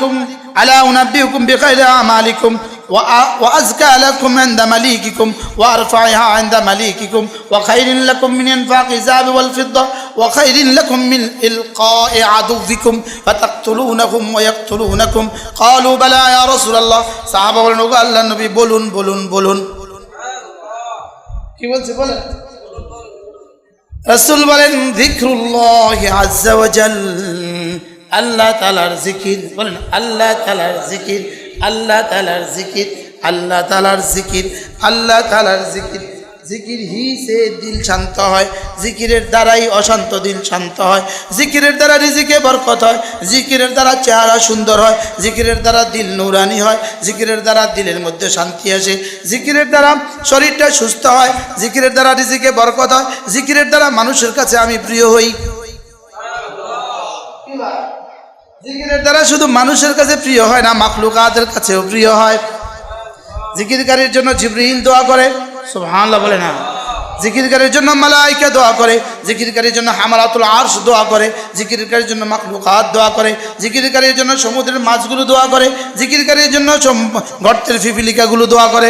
أعمالكم ألا أنبئكم بخير أعمالكم وأ- وأزكى لكم عند مليككم وأرفعها عند مليككم وخير لكم من إنفاق الذهب والفضة وخير لكم من إلقاء عدوكم فتقتلونهم ويقتلونكم قالوا بلى يا رسول الله صحابة বলেন "ওগো আল্লাহর নবী বলুন বলুন বলুন কি বলছে বলেন রসুল বলেন জিক্রুল্লাহ আজ্জাওয়াজাল আল্লাহ তালার জিকির, বলেন আল্লাহ তালার জিকির, আল্লাহ তালার জিকির, আল্লাহ তালার জিকির, আল্লাহ তালার জিকির। জিকির হি সে দিল শান্ত হয়, জিকিরের দ্বারাই অশান্ত দিল শান্ত হয়। জিকিরের দ্বারা রিজিকে বরকত হয়, জিকিরের দ্বারা চেহারা সুন্দর হয়, জিকিরের দ্বারা দিল নুরানি হয়, জিকিরের দ্বারা দিলের মধ্যে শান্তি আসে। জিকিরের দ্বারা শরীরটা সুস্থ হয়, জিকিরের দ্বারা রিজিকে বরকত হয়, জিকিরের দ্বারা মানুষের কাছে আমি প্রিয় হই। জিকিরের দ্বারা শুধু মানুষের কাছে প্রিয় হয় না, মাখলুকাতের কাছেও প্রিয় হয়। জিকিরকারীর জন্য জিব্রিল দোয়া করে, সুবহানাল্লাহ বলে না। জিকিরকারীর জন্য মালাইকা দোয়া করে, জিকিরকারীর জন্য হামালাতুল আরশ দোয়া করে, জিকিরকারীর জন্য মাখলুকাত দোয়া করে, জিকিরকারীর জন্য সমুদ্রের মাছগুলো দোয়া করে, জিকিরকারীর জন্য গর্তের ফিফিলিকাগুলো দোয়া করে।